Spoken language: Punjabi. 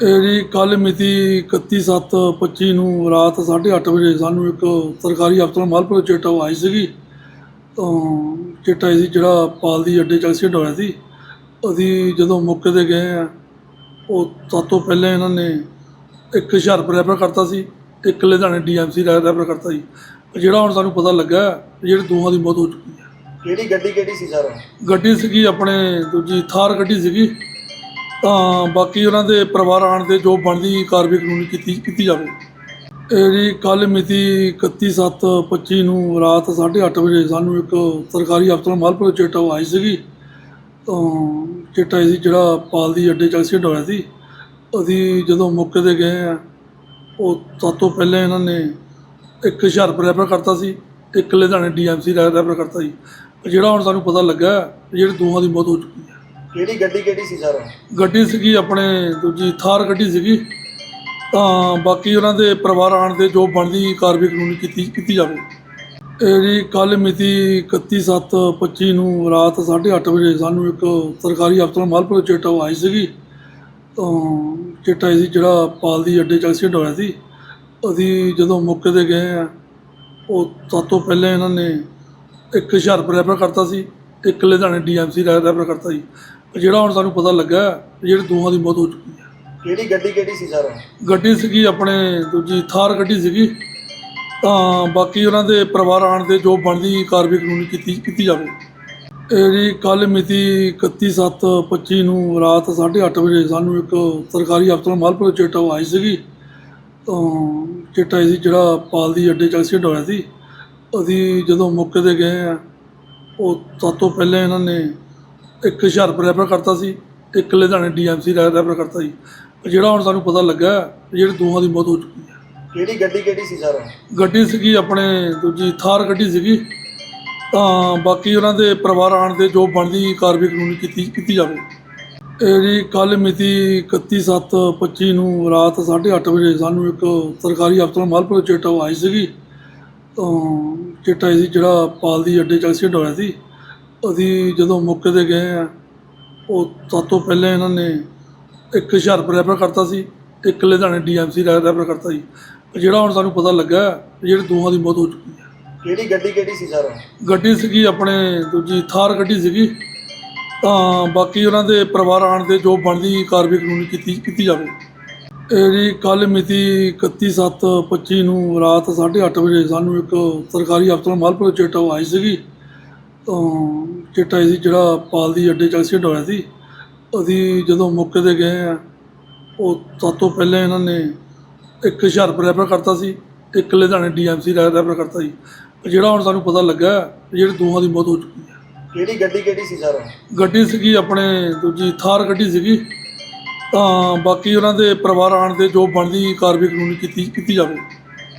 ਇਹ ਜੀ ਕੱਲ ਮਿਤੀ 31/7/25 ਨੂੰ ਰਾਤ 8:30 ਵਜੇ ਸਾਨੂੰ ਇੱਕ ਸਰਕਾਰੀ ਅਫਸਰ ਮਾਲਪੁਰ ਚੇਟਾ ਆਈ ਸੀਗੀ। ਤਾਂ ਚਿੱਟਾ ਸੀ ਜਿਹੜਾ ਪਾਲ ਦੀ ਅੱਡੇ 'ਚ ਐਕਸੀਡੈਂਟ ਹੋਇਆ ਸੀ। ਅਸੀਂ ਜਦੋਂ ਮੌਕੇ ਤੇ ਗਏ ਆ ਉਹ ਤੋਂ ਪਹਿਲਾਂ ਇਹਨਾਂ ਨੇ ਇੱਕ ਹੁਸ਼ਿਆਰਪੁਰ ਰੈਫਰ ਕਰਤਾ ਸੀ ਇੱਕ ਲੁਧਿਆਣੇ ਡੀਐਮਸੀ ਰੈਫਰ ਕਰਤਾ ਸੀ। ਜਿਹੜਾ ਹੁਣ ਸਾਨੂੰ ਪਤਾ ਲੱਗਾ ਜਿਹੜੇ ਦੋਹਾਂ ਦੀ ਮੌਤ ਹੋ ਚੁੱਕੀ ਹੈ। ਕਿਹੜੀ ਗੱਡੀ ਕਿਹੜੀ ਸੀ ਸਰ? ਗੱਡੀ ਸੀਗੀ ਆਪਣੇ ਦੂਜੀ ਥਾਰ ਗੱਡੀ ਸੀਗੀ। ਤਾਂ ਬਾਕੀ ਉਹਨਾਂ ਦੇ ਪਰਿਵਾਰ ਆਣ ਦੇ ਜੋ ਬਣਦੀ ਕਾਰਵਾਈ ਕਾਨੂੰਨੀ ਕੀਤੀ ਕੀਤੀ ਜਾਵੇ। ਇਹ ਜੀ ਕੱਲ ਮਿਤੀ 31/7/25 ਨੂੰ ਰਾਤ 8:30 ਵਜੇ ਸਾਨੂੰ ਇੱਕ ਸਰਕਾਰੀ ਅਫਸਰ ਮਾਲਪੁਰ ਚੇਟਾ ਆਈ ਸੀਗੀ। ਤਾਂ ਚਿੱਟਾ ਸੀ ਜਿਹੜਾ ਪਾਲ ਦੀ ਅੱਡੇ 'ਚ ਐਕਸੀਡੈਂਟ ਹੋਇਆ ਸੀ ਅਸੀਂ ਜਦੋਂ ਮੌਕੇ ਤੇ ਗਏ ਆ ਉਹ ਸਭ ਤੋਂ ਪਹਿਲਾਂ ਇਹਨਾਂ ਨੇ ਇੱਕ ਹੁਸ਼ਿਆਰਪੁਰ ਰੈਫਰ ਕਰਤਾ ਸੀ, ਇੱਕ ਲੁਧਿਆਣੇ ਡੀਐਮਸੀ ਰੈਫਰ ਕਰਤਾ ਸੀ। ਜਿਹੜਾ ਹੁਣ ਸਾਨੂੰ ਪਤਾ ਲੱਗਾ, ਜਿਹੜੇ ਦੋਹਾਂ ਦੀ ਮੌਤ ਹੋ ਚੁੱਕੀ ਕਿਹੜੀ ਗੱਡੀ ਕਿਹੜੀ ਸੀ ਸਰ? ਗੱਡੀ ਸੀਗੀ ਆਪਣੇ ਦੂਜੀ ਥਾਰ ਗੱਡੀ ਸੀਗੀ। ਤਾਂ ਬਾਕੀ ਉਹਨਾਂ ਦੇ ਪਰਿਵਾਰ ਆਣ ਦੇ ਜੋ ਬਣਦੀ ਕਾਰਵਾਈ ਕਾਨੂੰਨੀ ਕੀਤੀ ਕੀਤੀ ਜਾਵੇ। ਇਹ ਜੀ ਕੱਲ ਮਿਤੀ 31/7/25 ਨੂੰ ਰਾਤ 8:30 ਵਜੇ ਸਾਨੂੰ ਇੱਕ ਸਰਕਾਰੀ ਅਫਸਰ ਮਾਲਪੁਰ ਚੇਟਾ ਆਈ ਸੀਗੀ। ਤਾਂ ਚਿੱਟਾ ਸੀ ਜਿਹੜਾ ਪਾਲ ਦੀ ਅੱਡੇ 'ਚ ਐਕਸੀਡੈਂਟ ਹੋਇਆ ਸੀ। ਅਸੀਂ ਜਦੋਂ ਮੌਕੇ ਤੇ ਗਏ ਆ ਉਹ ਸਭ ਤੋਂ ਪਹਿਲਾਂ ਇਹਨਾਂ ਨੇ ਇੱਕ ਹੁਸ਼ਿਆਰਪੁਰ ਰੈਫਰ ਕਰਤਾ ਸੀ, ਇੱਕ ਲੁਧਿਆਣੇ ਡੀਐਮਸੀ ਰੈਫਰ ਕਰਤਾ ਸੀ। ਜਿਹੜਾ ਹੁਣ ਸਾਨੂੰ ਪਤਾ ਲੱਗਾ ਜਿਹੜੇ ਦੋਹਾਂ ਦੀ ਮੌਤ ਹੋ ਚੁੱਕੀ ਹੈ। ਕਿਹੜੀ ਗੱਡੀ ਕਿਹੜੀ ਸੀ ਸਰ? ਗੱਡੀ ਸੀਗੀ ਆਪਣੇ ਦੂਜੀ ਥਾਰ ਗੱਡੀ ਸੀਗੀ। ਤਾਂ ਬਾਕੀ ਉਹਨਾਂ ਦੇ ਪਰਿਵਾਰ ਆਣ ਦੇ ਜੋ ਬਣਦੀ ਕਾਰਵਾਈ ਕਾਨੂੰਨੀ ਕੀਤੀ ਕੀਤੀ ਜਾਵੇ। ਇਹ ਜੀ ਕੱਲ ਮਿਤੀ 31/7/25 ਨੂੰ ਰਾਤ 8:30 ਵਜੇ ਸਾਨੂੰ ਇੱਕ ਸਰਕਾਰੀ ਅਫਸਰ ਮਾਲਪੁਰ ਚੇਟਾ ਆਈ ਸੀਗੀ। ਤਾਂ ਚਿੱਟਾ ਸੀ ਜਿਹੜਾ ਪਾਲ ਦੀ ਅੱਡੇ 'ਚ ਐਕਸੀਡੈਂਟ ਹੋਇਆ ਸੀ। ਅਸੀਂ ਜਦੋਂ ਮੌਕੇ ਤੇ ਗਏ ਆ ਉਹ ਤੋਂ ਪਹਿਲਾਂ ਇਹਨਾਂ ਨੇ ਇੱਕ ਹੁਸ਼ਿਆਰਪੁਰ ਰੈਫਰ ਕਰਤਾ ਸੀ ਇੱਕ ਲੁਧਿਆਣੇ ਡੀਐਮਸੀ ਰੈਫਰ ਕਰਤਾ ਸੀ। ਜਿਹੜਾ ਹੁਣ ਸਾਨੂੰ ਪਤਾ ਲੱਗਾ ਜਿਹੜੇ ਦੋਹਾਂ ਦੀ ਮੌਤ ਹੋ ਚੁੱਕੀ ਹੈ। ਕਿਹੜੀ ਗੱਡੀ ਕਿਹੜੀ ਸੀ ਸਰ? ਗੱਡੀ ਸੀਗੀ ਆਪਣੇ ਦੂਜੀ ਥਾਰ ਗੱਡੀ ਸੀਗੀ। ਤਾਂ ਬਾਕੀ ਉਹਨਾਂ ਦੇ ਪਰਿਵਾਰ ਆਣ ਦੇ ਜੋ ਬਣਦੀ ਕਾਰਵਾਈ ਕਾਨੂੰਨੀ ਕੀਤੀ ਕੀਤੀ ਜਾਵੇ। ਇਹ ਜੀ ਕੱਲ ਮਿਤੀ 31/7/25 ਨੂੰ ਰਾਤ 8:30 ਵਜੇ ਸਾਨੂੰ ਇੱਕ ਸਰਕਾਰੀ ਅਫਸਰ ਮਾਲਪੁਰ ਚੇਟਾ ਆਈ ਸੀਗੀ। ਤਾਂ ਚਿੱਟਾ ਸੀ ਜਿਹੜਾ ਪਾਲ ਦੀ ਅੱਡੇ 'ਚ ਐਕਸੀਡੈਂਟ ਹੋਇਆ ਸੀ। ਅਸੀਂ ਜਦੋਂ ਮੌਕੇ ਤੇ ਗਏ ਆ ਉਹ ਸਭ ਤੋਂ ਪਹਿਲਾਂ ਇਹਨਾਂ ਨੇ ਇੱਕ ਹੁਸ਼ਿਆਰਪੁਰ ਰੈਫਰ ਕਰਤਾ ਸੀ ਇੱਕ ਲੁਧਿਆਣੇ ਡੀਐਮਸੀ ਰੈਫਰ ਕਰਤਾ ਸੀ ਜਿਹੜਾ ਹੁਣ ਸਾਨੂੰ ਪਤਾ ਲੱਗਾ ਜਿਹੜੇ ਦੋਹਾਂ ਦੀ ਮੌਤ ਹੋ ਚੁੱਕੀ ਹੈ। ਕਿਹੜੀ ਗੱਡੀ ਕਿਹੜੀ ਸੀ ਸਰ? ਗੱਡੀ ਸੀਗੀ ਆਪਣੇ ਦੂਜੀ ਥਾਰ ਗੱਡੀ ਸੀਗੀ। ਤਾਂ ਬਾਕੀ ਉਹਨਾਂ ਦੇ ਪਰਿਵਾਰ ਆਣ ਦੇ ਜੋ ਬਣਦੀ ਕਾਰਵਾਈ ਕਾਨੂੰਨੀ ਕੀਤੀ ਕੀਤੀ ਜਾਵੇ। ਇਹ ਜੀ ਕੱਲ ਮਿਤੀ 31/7/25 ਨੂੰ ਰਾਤ 8:30 ਵਜੇ ਸਾਨੂੰ ਇੱਕ ਸਰਕਾਰੀ ਅਫਸਰ ਮਾਲਪੁਰ ਚੇਟਾ ਆਈ ਸੀਗੀ। ਤਾਂ ਚਿੱਟਾ ਸੀ ਜਿਹੜਾ ਪਾਲ ਦੀ ਅੱਡੇ 'ਚ ਐਕਸੀਡੈਂਟ ਹੋਇਆ ਸੀ। ਅਸੀਂ ਜਦੋਂ ਮੌਕੇ ਤੇ ਗਏ ਆ ਉਹ ਸਭ ਤੋਂ ਪਹਿਲਾਂ ਇਹਨਾਂ ਨੇ ਇੱਕ ਹੁਸ਼ਿਆਰਪੁਰ ਰੈਫਰ ਕਰਤਾ ਸੀ ਇੱਕ ਲੁਧਿਆਣੇ ਡੀਐਮਸੀ ਰੈਫਰ ਕਰਤਾ ਸੀ। ਜਿਹੜਾ ਹੁਣ ਸਾਨੂੰ ਪਤਾ ਲੱਗਾ ਜਿਹੜੇ ਦੋਹਾਂ ਦੀ ਮੌਤ ਹੋ ਚੁੱਕੀ ਹੈ। ਕਿਹੜੀ ਗੱਡੀ ਕਿਹੜੀ ਸੀ ਸਰ? ਗੱਡੀ ਸੀਗੀ ਆਪਣੇ ਦੂਜੀ ਥਾਰ ਗੱਡੀ ਸੀਗੀ। ਤਾਂ ਬਾਕੀ ਉਹਨਾਂ ਦੇ ਪਰਿਵਾਰ ਆਣ ਦੇ ਜੋ ਬਣਦੀ ਕਾਰਵਾਈ ਕਾਨੂੰਨੀ ਕੀਤੀ ਕੀਤੀ ਜਾਵੇ।